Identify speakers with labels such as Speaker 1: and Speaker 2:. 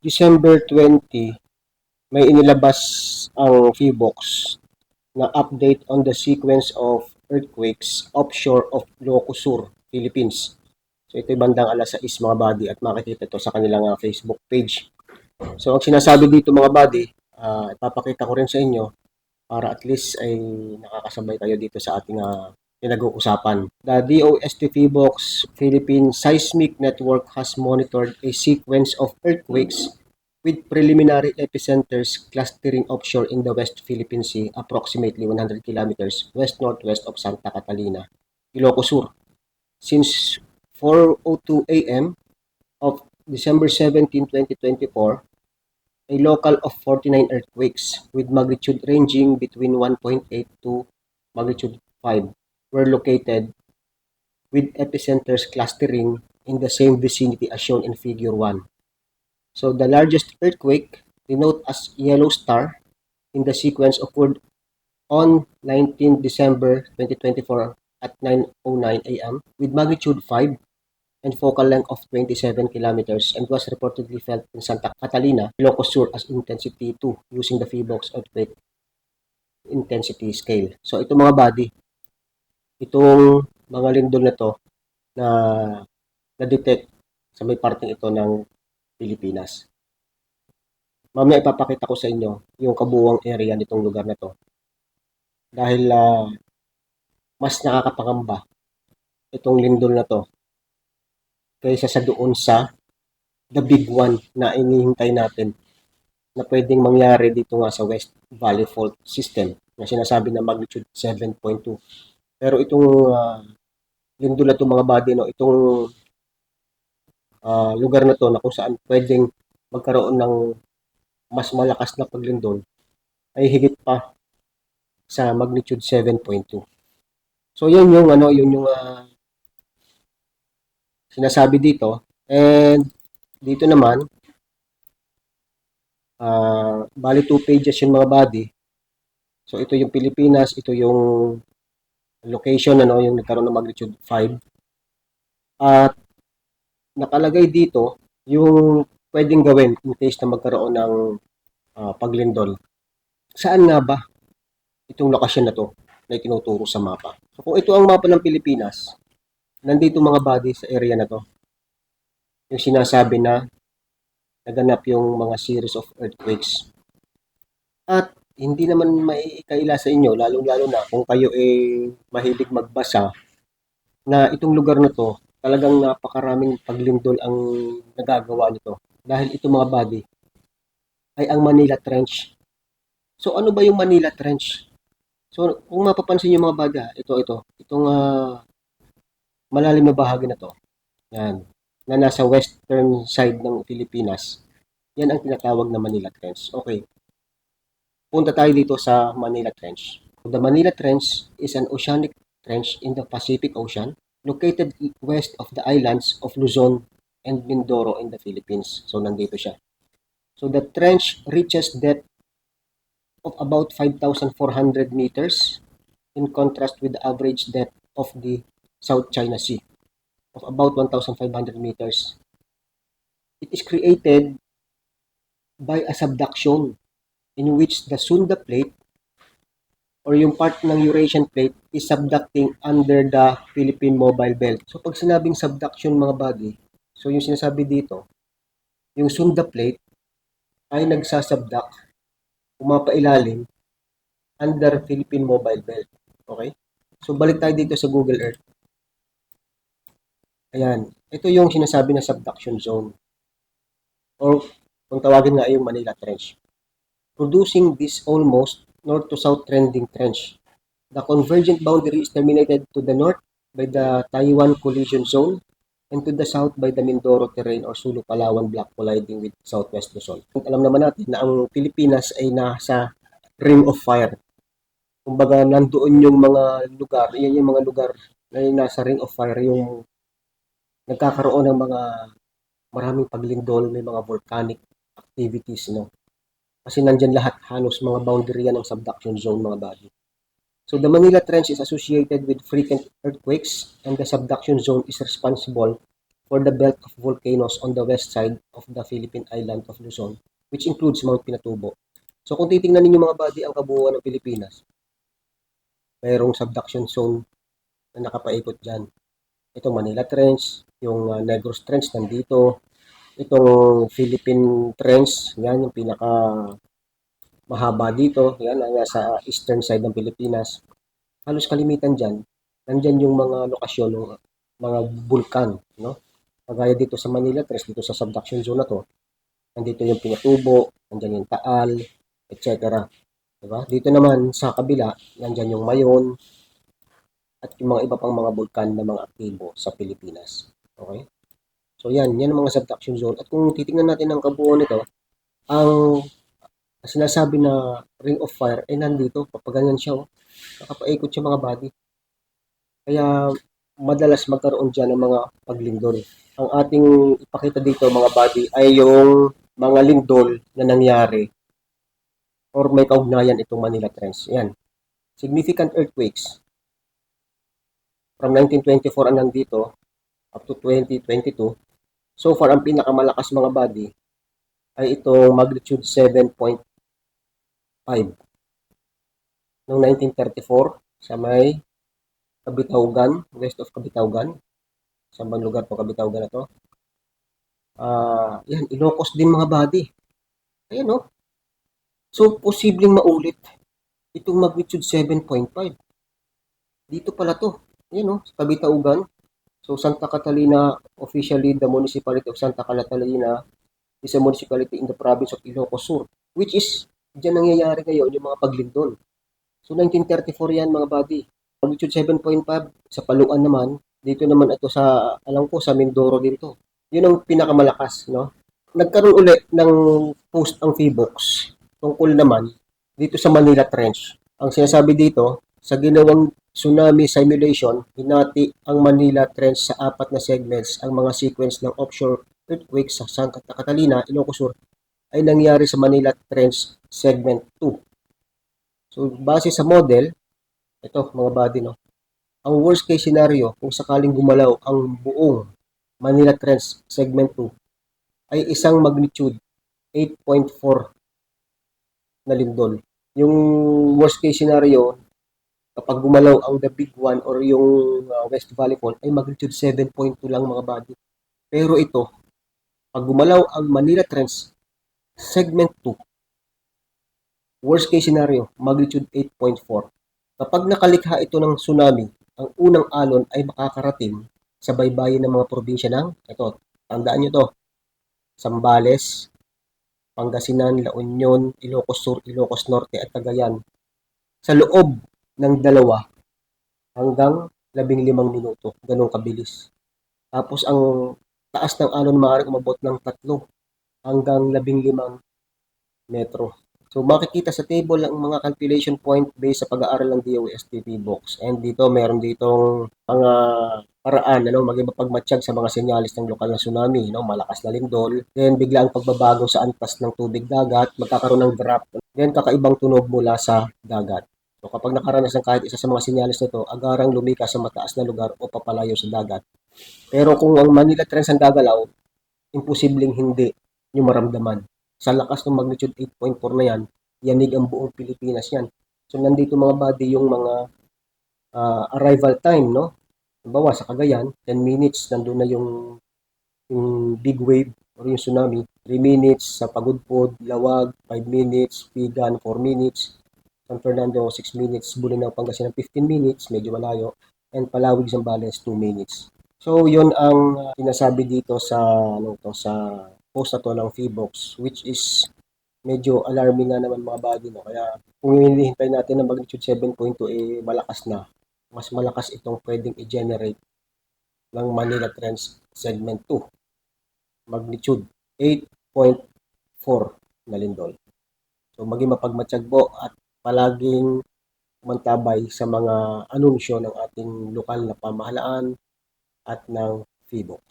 Speaker 1: December 20, may inilabas ang PHIVOX na update on the sequence of earthquakes offshore of Locosur, Philippines. So ito'y bandang alas 6 mga buddy at makikita ito sa kanilang ah, Facebook page. So ang sinasabi dito mga buddy, ah, ipapakita ko rin sa inyo para at least ay nakakasabay kayo dito sa ating ah, pinag-uusapan. The DOST PHIVOX Philippine Seismic Network has monitored a sequence of earthquakes with preliminary epicenters clustering offshore in the West Philippine Sea, approximately 100 kilometers west-northwest of Santa Catalina, Ilocos Sur. Since 4.02 a.m. of December 17, 2024, a local of 49 earthquakes with magnitude ranging between 1.8 to magnitude 5 were located with epicenters clustering in the same vicinity as shown in Figure 1. So the largest earthquake, denoted as Yellow Star, in the sequence occurred on 19 December 2024 at 9.09 a.m. with magnitude 5 and focal length of 27 kilometers and was reportedly felt in Santa Catalina, Ilocos Sur as intensity 2 using the PHIVOX earthquake intensity scale. So ito mga body, itong mga lindol na to na na-detect sa may parting ito ng Pilipinas. Mamaya ipapakita ko sa inyo yung kabuuang area nitong lugar na to. Dahil ah, mas nakakapangamba itong lindol na to kaysa sa doon sa the big one na inihintay natin na pwedeng mangyari dito nga sa West Valley Fault System na sinasabi na magnitude 7.2. Pero itong ah, lindol na to mga body, no, itong ah, lugar na to na kung saan pwedeng magkaroon ng mas malakas na paglindol ay higit pa sa magnitude 7.2. So yun yung ano, yun yung ah, sinasabi dito. And dito naman ah bali two pages yung mga body. So ito yung Pilipinas, ito yung location ano, yung nagkaroon ng magnitude 5. At nakalagay dito yung pwedeng gawin in case na magkaroon ng ah, paglindol. Saan nga ba itong lokasyon na to na itinuturo sa mapa? So kung ito ang mapa ng Pilipinas, nandito mga body sa area na to. Yung sinasabi na naganap yung mga series of earthquakes. At hindi naman maikaila sa inyo, lalong-lalo na kung kayo eh mahilig magbasa, na itong lugar na to, talagang napakaraming paglindol ang nagagawa nito. Dahil ito mga body ay ang Manila Trench. So ano ba yung Manila Trench? So kung mapapansin nyo mga bada, ito, ito, itong ah, malalim na bahagi na to, yan, na nasa western side ng Pilipinas, yan ang tinatawag na Manila Trench. Okay. Punta tayo dito sa Manila Trench. The Manila Trench is an oceanic trench in the Pacific Ocean located west of the islands of Luzon and Mindoro in the Philippines. So nandito siya. So the trench reaches depth of about 5,400 meters in contrast with the average depth of the South China Sea of about 1,500 meters. It is created by a subduction in which the Sunda plate or yung part ng Eurasian plate is subducting under the Philippine Mobile Belt. So pag sinabing subduction mga buddy, so yung sinasabi dito, yung Sunda plate ay nagsasubduct, pumapailalim under Philippine Mobile Belt. Okay? So balik tayo dito sa Google Earth. Ayan. Ito yung sinasabi na subduction zone. Or kung tawagin nga yung Manila Trench. Producing this almost north to south trending trench. The convergent boundary is terminated to the north by the Taiwan Collision Zone and to the south by the Mindoro Terrain or Sulu Palawan Block colliding with Southwest Luzon. Alam naman natin na ang Pilipinas ay nasa Ring of Fire. Kumbaga, nandoon yung mga lugar, yan yung mga lugar na yung nasa Ring of Fire, yung nagkakaroon ng mga maraming paglindol, may mga volcanic activities, no? Kasi nandyan lahat, halos mga boundary yan ng subduction zone, mga body. So the Manila Trench is associated with frequent earthquakes and the subduction zone is responsible for the belt of volcanoes on the west side of the Philippine island of Luzon, which includes Mount Pinatubo. So kung titingnan ninyo mga buddy ang kabuuan ng Pilipinas, mayroong subduction zone na nakapaikot dyan. Ito Manila Trench, yung uh, Negros Trench nandito, itong Philippine Trench, yan yung pinaka mahaba dito, yan ang nasa eastern side ng Pilipinas. Halos kalimitan dyan, nandyan yung mga lokasyon ng mga bulkan, no? Kagaya dito sa Manila Trench, dito sa subduction zone na to, nandito yung Pinatubo, nandyan yung Taal, etc. Diba? Dito naman sa kabila, nandyan yung Mayon, at yung mga iba pang mga bulkan na mga aktibo sa Pilipinas. Okay? So yan, yan ang mga subduction zone. At kung titingnan natin ang kabuuan nito, ang sinasabi na ring of fire ay nandito, papaganyan siya, oh. nakapaikot siya mga body. Kaya madalas magkaroon dyan ng mga paglindol. Ang ating ipakita dito mga body ay yung mga lindol na nangyari or may kaugnayan itong Manila Trench. Yan. Significant earthquakes from 1924 ang nandito up to 2022. So far, ang pinakamalakas mga body ay itong magnitude 7.5 noong 1934 sa may Kabitawgan, west of Kabitawgan. Sa bang lugar po Kabitawgan na to? Ah, yan, Ilocos din mga body. Ayan oh. So, posibleng maulit itong magnitude 7.5. Dito pala to. Ayan oh, sa Kabitaugan. So, Santa Catalina, officially the municipality of Santa Catalina is a municipality in the province of Ilocos Sur, which is, dyan nangyayari ngayon yung mga paglindol. So, 1934 yan mga buddy. Magnitude 7.5 sa Paluan naman, dito naman ito sa, alam ko, sa Mindoro din to. Yun ang pinakamalakas, no? Nagkaroon ulit ng post ang Feebox tungkol naman dito sa Manila Trench. Ang sinasabi dito, sa ginawang tsunami simulation, hinati ang Manila Trench sa apat na segments. Ang mga sequence ng offshore earthquakes sa Santa Catalina, Ilocos Sur ay nangyari sa Manila Trench Segment 2. So, base sa model, ito mga body, no? Ang worst case scenario, kung sakaling gumalaw ang buong Manila Trench Segment 2, ay isang magnitude 8.4 na lindol. Yung worst case scenario, kapag gumalaw ang the big one or yung uh, West Valley Fault ay magnitude 7.2 lang mga body. Pero ito, pag gumalaw ang Manila Trench segment 2, worst case scenario, magnitude 8.4. Kapag nakalikha ito ng tsunami, ang unang alon ay makakarating sa baybayin ng mga probinsya ng, ito, tandaan nyo to, Sambales, Pangasinan, La Union, Ilocos Sur, Ilocos Norte at Cagayan sa loob ng dalawa hanggang labing limang minuto. Ganong kabilis. Tapos ang taas ng alon maaaring umabot ng tatlo hanggang labing limang metro. So makikita sa table ang mga calculation point based sa pag-aaral ng DOSTP box. And dito meron ditong mga paraan ano maging mapagmatsyag sa mga senyalis ng lokal na tsunami, no, malakas na lindol, then bigla ang pagbabago sa antas ng tubig dagat, magkakaroon ng drop, then kakaibang tunog mula sa dagat. So kapag nakaranas ng kahit isa sa mga senyalis nito, agarang lumikas sa mataas na lugar o papalayo sa dagat. Pero kung ang Manila Trends ang gagalaw, imposibleng hindi nyo maramdaman sa lakas ng magnitude 8.4 na yan, yanig ang buong Pilipinas yan. So nandito mga body yung mga uh, arrival time, no? Halimbawa sa Cagayan, 10 minutes, nandun na yung, yung big wave or yung tsunami. 3 minutes sa Pagudpod, Lawag, 5 minutes, Pigan, 4 minutes. San Fernando, 6 minutes. Bulinaw, Pangasinan, 15 minutes, medyo malayo. And Palawig, Zambales, 2 minutes. So, yun ang sinasabi dito sa, ano to, sa post na to ng Feebox, which is medyo alarming nga naman mga body, no? Kaya kung hinihintay natin ng magnitude 7.2, eh, malakas na. Mas malakas itong pwedeng i-generate ng Manila Trends Segment 2. Magnitude 8.4 na lindol. So, maging mapagmatsyag po at palaging mantabay sa mga anunsyo ng ating lokal na pamahalaan at ng Feebox.